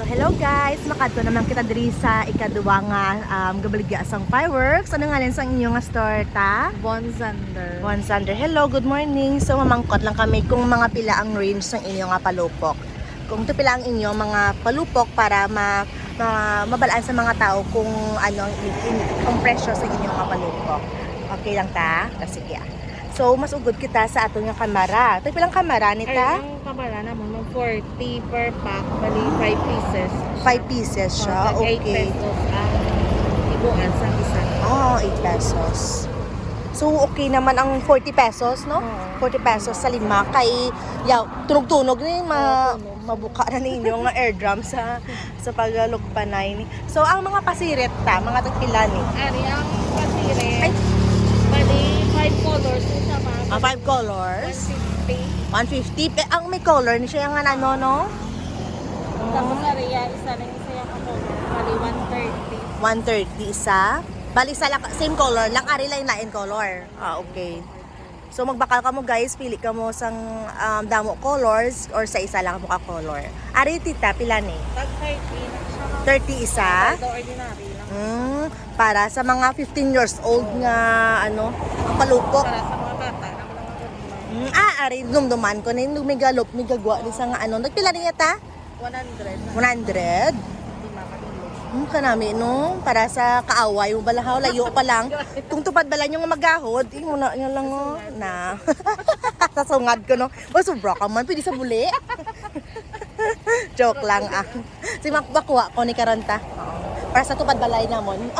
So hello guys, makadto naman kita diri sa ikaduwa nga um, gabaligya sang fireworks. Ano nga lang sa inyo nga store ta? Von Zander. Juan Sander, hello, good morning. So mamangkot lang kami kung mga pila ang range ng inyong nga palupok. Kung ito pila ang inyong mga palupok para ma, ma mabalaan sa mga tao kung ano in, in- ang presyo sa inyong nga palupok. Okay lang ta? Kasi kaya. So mas ugod kita sa atong nga kamera. Ito pilang kamera Ay, nita? ang kabala naman, mag 40 per pack, bali 5 pieces. 5 pieces siya. Oh, tag 8 Okay. pesos ang ibuan sa isa. Oh, 8 pesos. So, okay naman ang 40 pesos, no? Oo. 40 pesos sa lima. Kay, yaw, tunog-tunog na yung ma, mabuka na ninyo nga eardrum sa sa pagalugpanay ni. So, ang mga pasiret ta, mga tagpila ni. Ari, ang pasire, Ay. 5 colors yung sama. Ah, five colors. 150. 150. Pe, ang may color ni siya nga ano, no? Tapos ari, ah, isa lang isa yung color. Bali 130. 130 isa. Bali sa lang- same color, lang ari lang lain color. Ah, okay. So magbakal ka mo guys, pili ka mo sang um, damo colors or sa isa lang mo ka color. Ari tita pila ni? Tag 30 na siya. 30 isa. Although ordinary. Mm, para sa mga 15 years old nga ano, ang palupok. Para sa mga bata, mga Mm, ah, ari dumduman ko na yung migalop, migagwa ni sa nga ano. Nagpila niya ta? 100 na. 100. Hindi makatulog. Hmm, kanami no, para sa kaaway mo balahaw, layo pa lang. Kung tupad bala nyo nga magahod, eh, muna nyo lang oh, na. sa sungad ko no. O, sobra ka man, pwede sa buli. Joke lang ah. Si makbakuha ko ni Karanta. Para sa tupad balay namon.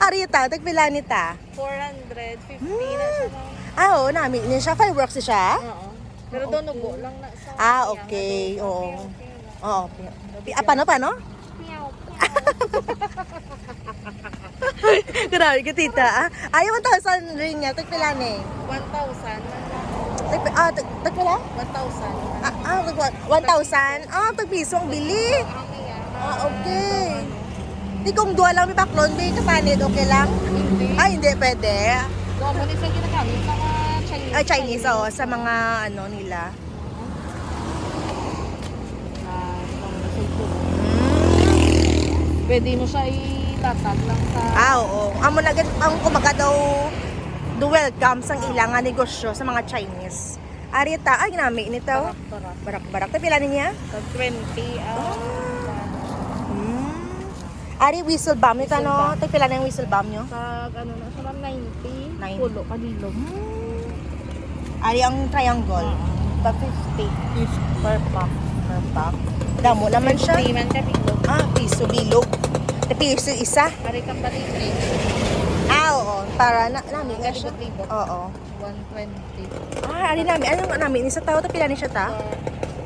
Arita, tagpila ni ta. 450 na siya. ma'am. Ah, oo, nami niya siya. Fireworks siya. Oo. Pero doon ubo lang na sa Ah, okay, oo. okay, okay. Oo. Ah, paano, paano? Grabe ka, tita. Ah, ayaw 1,000 ring niya. Tagpila ni. 1,000. Tagpi, ah, tag, tagpila? 1,000. Ah, ah, tag- 1,000? Ah, tagpiso ang bili. Ah, okay. Di kung duwa lang may baklon, may kapanid, okay lang? Hindi. Ay, hindi, pwede. Din sa ginagamit sa mga Chinese. Ay, Chinese, oh, sa mga ano nila. Ah, itong cellphone. Pwede mo siya itatag lang sa... Ah, oo. Amo na ang kumaga daw do welcome sang ilang nga negosyo sa mga Chinese. Arita, ay ginami nito. Tarak-tarak. Barak-barak. Tapila niya? Tag 20. ah, Hmm. Ari, whistle bomb nito, Whistle no? bomb. Tagpila na yung whistle bomb nyo? Tag ano na ma'am, 90. 90. Pulo, kanilog. Ari, ang triangle. Tag 50. 50 per pack. Per pack. Damo naman siya. 50 man ka bilog. Ah, piso bilog. Te piso isa. Hari kang balibre. Ah, oo. Para na, namin nga siya. Oo. 120. Ah, ari namin. Ano nga namin? Isa tao, tapila ni siya ta?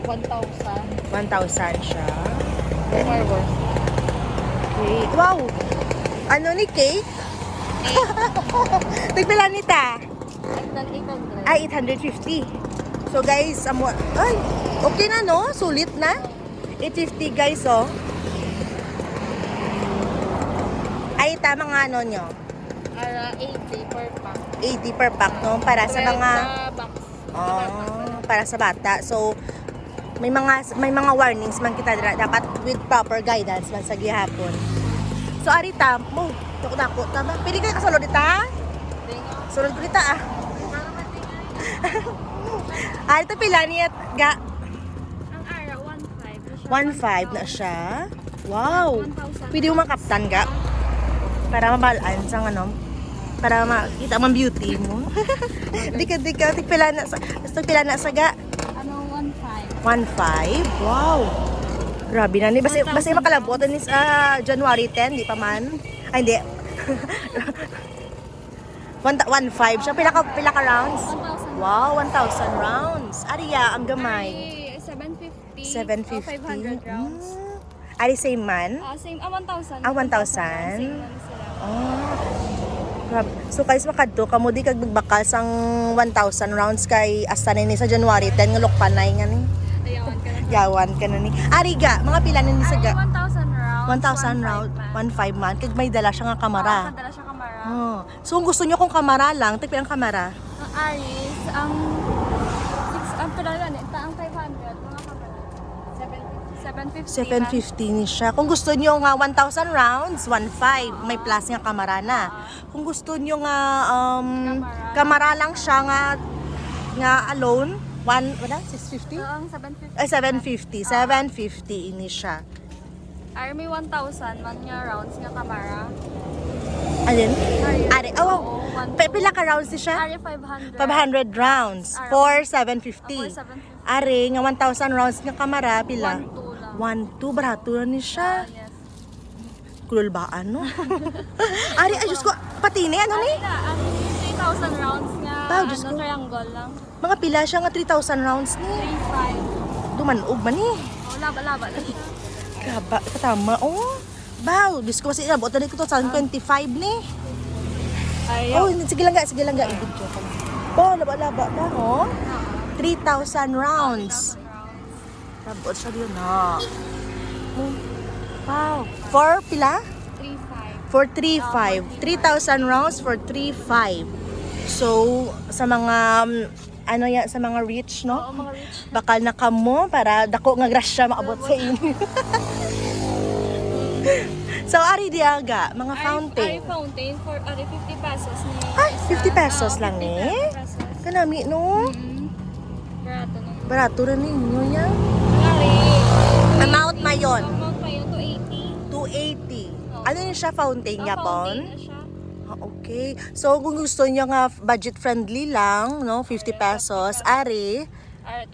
Or 1,000. 1,000 siya. Fireworks. Okay. Wow! Ano ni cake? Tagpila ni ta? Tag 800. Ay, 850. So guys, amo, ay, okay na no? Sulit na? 850 guys, oh. Ay, tama nga ano nyo. Ara 80 per pack. 80 per pack, no? Para sa 12 mga, box. oh, para sa bata. So, may mga may mga warnings man kita dira dapat with proper guidance man sa gihapon. So arita mo, dako dako tama. Pili kay kasulod dita. Sulod ko dita ah. Arita pila niya ga Ang ara 1,500. 1.5 na siya. Wow. 1,000. Pwede mo makaptan ga para mabalaan sa ano para makita man beauty mo. di ka di ka tigpila na sa tigpila na sa ga 1,500? 1.5. Wow. Grabe na ni basta 1,000 basta makalabutan ni sa January 10, di pa man. Ay hindi. 1.5 siya pila ka pila ka rounds. 1,000. Wow, 1,000 rounds. Ariya, ang gamay. Ay, 750. 750. Oh, 500 rounds. Mm. Ari same man? Ah, same. Ah, 1,000. Ah, 1,000? Same lang sila. Oh. Grabe. So guys, makadto kamo di kag nagbakal sang 1,000 rounds kay hasta ni sa January 10 nga lokpanay nga ni. Ayawan ka na. Ni. Ariga, mga pila na ni sa ga. 1,000 rounds. 1,000 round, 1.5 man. Kag may dala siya nga Ah, kamera. dala siya kamera. Oh. So kung gusto niyo kung kamera lang, tigpi ang kamera. Ang Aris, ang 6, ang pala yan, eh, ang 500, mga kamera. 7 750. 750 ni siya. Kung gusto niyo nga 1,000 rounds, 1,500. May plus nga kamera na. Kung gusto niyo nga um, kamera lang siya nga nga alone, 1, wala, 650? Ang 750. Ay, 750. 750 ini siya. Army 1,000 man nga rounds nga kamera. Alin? Ari. Oh. Oo, one, Pa- pila ka rounds ni siya? Ari 500. 500 rounds. Ari. For Ako 750. 750. Ari, nga 1,000 rounds nga kamera, pila? 1,2 lang. 1, 2, barato na ni Ah, siya. yes. Kulol ba, ano? Ari, ay, Diyos ko, pati ni, ano ni? Ari na, ang 3,000 rounds Wow, Diyos ano, ko. triangle lang. Mga pila siya nga 3,000 rounds ni. 3,500. Dumanog man ni. Oh, laba-laba lang. Kaba, katama, oh. Baw, Diyos ko, kasi inabot na ko to sa 25 ni. Oh, Ayaw. sige lang ga, sige lang ga, i-video ko. Oh, laba-laba ta, oh. 3,000 rounds. Sabot siya yun, ha. Oh. Wow. For pila? 3,500. For 3,500. 3,000 rounds for 3,500. So, sa mga, um, ano yan, sa mga rich, no? Oo, mga rich. Bakal na kamo para dako nga grasya maabot sa inyo. so, ari diaga, mga fountain. Ari fountain for ari 50 pesos ni. Ay, isa. 50 pesos lang 50 ni? pesos. Kanami, no? Mm. Barato na. Barato na ninyo yan. Ari. Amount na yun. Amount pa yun, 280. 280. Ano yun siya, fountain Ang niya, fountain okay. So, kung gusto niyo nga budget friendly lang, no? 50 pesos, ari, Ari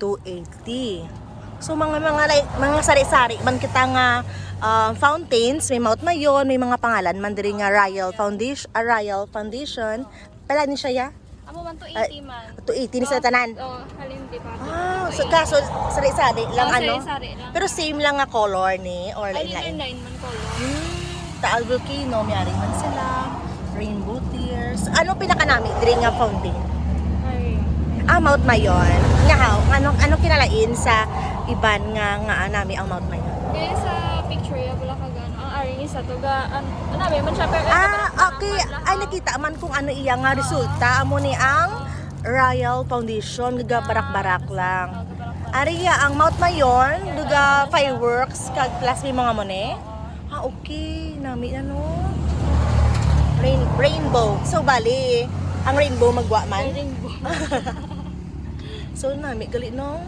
280. 280. So mga mga like, mga sari-sari man kita nga uh, fountains, may Mount Mayon, may mga pangalan man diri nga Royal Foundation, uh, Royal Foundation. Pala ni siya ya? Amo man 280 man. 280 ni sa tanan. Oh, halin di ba? Ah, so kaso sari-sari lang Oh, ano? sari-sari lang. Pero same lang nga color ni or lain-lain. line man color. Hmm, Taal Volcano, mayari man sila. Rainbow Tears. Anong pinaka nami diri nga fountain? Ari. Ah, Mount Mayon. Nga how? Ano ano kinalain sa iban nga nga nami ang Mount Mayon? Kaya sa picture ya wala ka gano. Ang ari isa to ga an ano man siya pero Ah, okay. Ay, nakita man kung ano iya nga resulta. Amo ni ang Royal Foundation. Duga barak-barak lang. Ari ya, ang Mount Mayon. Duga fireworks. Kag plus may mga mone. Ah, okay. Nami ano. Rain, rainbow. So, bali, ang rainbow magwa man. Rainbow. So, nami, gali no?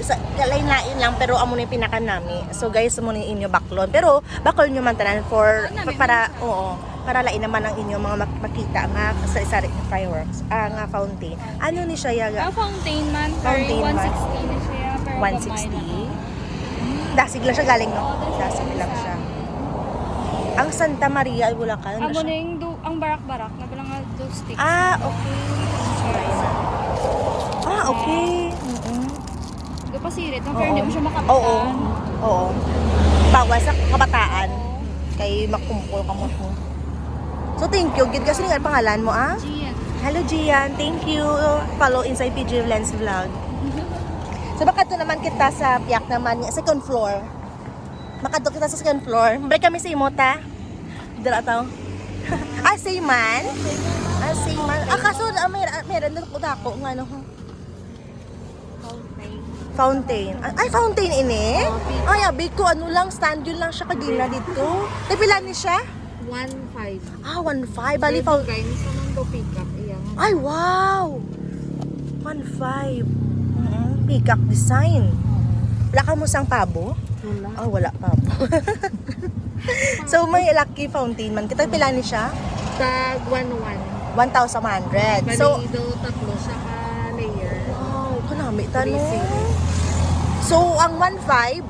sa kalain-lain lang pero amo na yung pinaka nami. So guys, na yung inyo baklon. Pero bakol nyo man tanan for Ah, pa- para oo, para lain naman ang inyo mga mak- makita nga sa isa rin fireworks, ah nga fountain. Ano ni siya yaga? Ang fountain man, Fountain pero man. 160 na siya. Pero 160. gamay na. Dasig lang siya galing no. Dasig lang siya. Ang Santa Maria ay Bulacan ano Amo siya? na yung du- ang barak-barak na bilang nga do sticks. Ah, okay. Ah, okay. Mm-mm. Di pa sirit, Oo. pero hindi mo siya makapitan. Oo. Oo. Bawas sa kabataan. Kay makumpul ka mo. So thank you. Gid kasi nga pangalan mo ah. Gian. Hello Gian, thank you. Follow Inside PG Lens Vlog. So baka to naman kita sa piyak naman, second floor. Makadto kita sa second floor. Break kami sa imota. Dala to. ah, say man. Ah, say man. Ah, kaso ah, may, ah, meron ko dako ng ano. Fountain. Ah, Ay, fountain ini? Ay, abi ko, ano lang, stand yun lang siya kagina dito. Tay, pila ni siya? 1.5. Ah, 1.5. Bali, fountain. Kain sa nang do pick up. Ay, wow! 1.5. Mm Peacock design. Wala ka mo sang pabo? Wala. Ah, wala pabo. so, may lucky fountain man. Kita pila ni siya? Tag 1.1. 1,100. So, Bali daw tatlo siya ka layer. wow, kanami tanong. So, ang 1.5,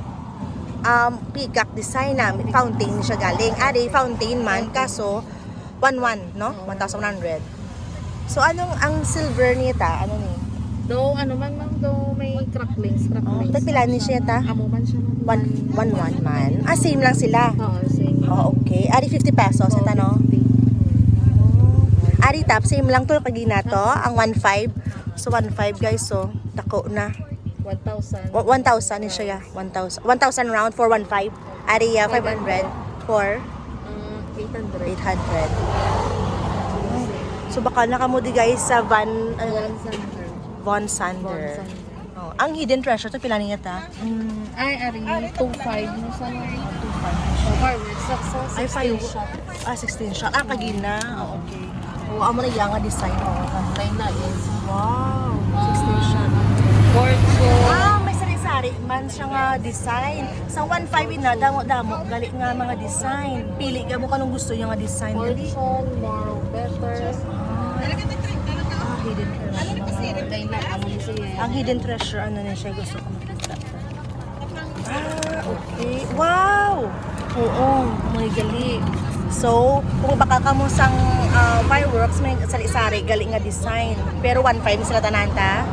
um, peacock design namin, fountain siya galing. Ari, fountain man, kaso 1.1, no? 1,100. So, anong ang silver niya ta? Ano ni? Do ano man man do may cracklings, Oh, cracklings. tagpila ni siya ta? Amo man siya man. 1.1 man. Ah, same lang sila. Oo, same. Oh, okay. Ari, 50 pesos. Oo, Ito, no? 50. Ari, tap, same lang to kagina to. Ang 1.5. So, 1.5 guys. So, dako na. 1,000. Wa- 1,000 ni siya. 1,000. 1,000 round for 1.5. Ari, uh, 500 for Uh, 800. 800. So baka nakamudi guys sa Van ano, One center. Von Sander. Oh, Ang hidden treasure to pila niya ta? Mm, ay, ari, 2.5 no sa 2.5. Fireworks, sa sa Ay, 16 5 shop. Ah, 16 shot. Ah, kagina. Ah, okay. Oo, amo na yung nga design. Oo. Line na is Wow. 16 shot. fortune. Ah, may sari-sari man siya nga design. Sa 1.5 na, damo-damo, gali nga mga design. Pili ka mo kanong gusto yung nga design. Fortune, more better. Ah, hidden treasure. Ang hidden treasure, ano na siya gusto ko makita. Ah, okay. Wow! Oo, may gali. So, kung baka ka mo sang ah, fireworks, may sari-sari, gali nga design. Pero 1.5 sila tananta.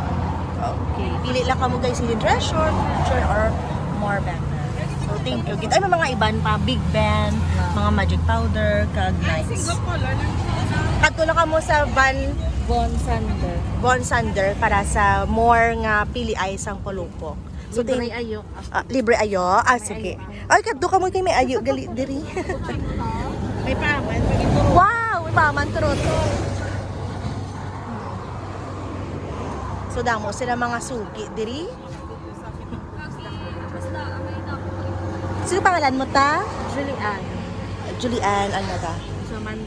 Okay. Pili lang ka mo guys, hidden treasure, treasure, or more better. So, thank you. Ay, may mga iban pa, big band, mga magic powder, kag. Kadto na ka mo sa van Von Sander. Von Sander para sa more nga pili ay sang palupok. So, So, thank, ayo. ah, libre ayo? Ah, sige. Ay, kadto ka mo kay may ayo, gali, diri. May paman, wow! May paman turoto. So, damo sila mga suki, diri. Sino pangalan mo ta? Julian. Julian, ano ta?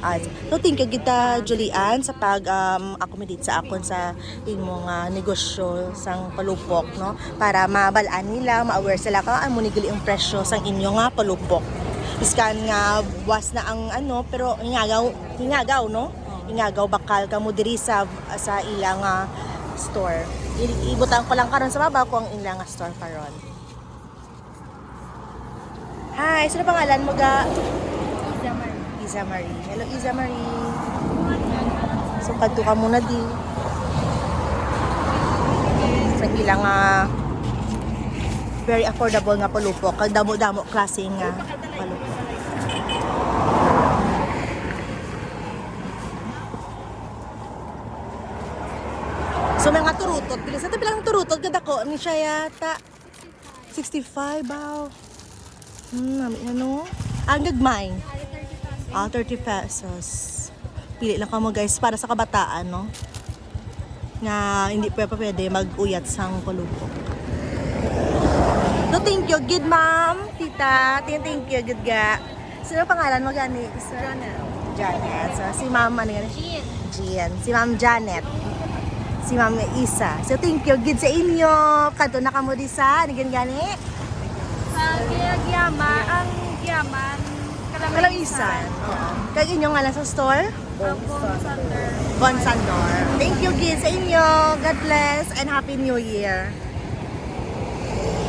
Ah, so thank you kita Julian sa pag um, accommodate sa akon sa imong nga negosyo sang palupok no? Para mabalaan nila ma-aware sila ka amo ni gali ang presyo sang inyo nga palupok. Iskan nga was na ang ano pero ingagaw ingagaw no? Ingagaw bakal kamo diri sa sa ilang nga store. I- ibutan ko lang karon sa baba ko ang ilang nga store karon Hi, sino pangalan mo ga? Isa Marie. Hello, Isa Marie. So, kadto ka muna di. Sa ilang nga very affordable nga palupok. Kag damo-damo klase nga palupok. So, may nga turutot. Pila sa tabi lang turutot. Ganda ko. Ni siya yata. 65, wow. Hmm, ano? Ang gagmay. Ah, 30 pesos. Pili lang ka mo guys para sa kabataan, no? Na hindi pa pa pwede mag-uyat sang palubok. So, thank you. Good, ma'am. Tita. Thank you. Good ga. Sino pangalan mo gani? Janet. Janet. So, si ma'am, ano yan? Jean. Gian. Si ma'am Janet. Si ma'am Isa. So, thank you. Good sa inyo. Kanto na ka mo di sa. Ano gani? Sa Giyama, ang Giyaman, Kalamisan. Kag inyo nga lang sa store? Ang Von Sander. Bon Sandor. Thank you, kids, sa inyo. God bless and Happy New Year.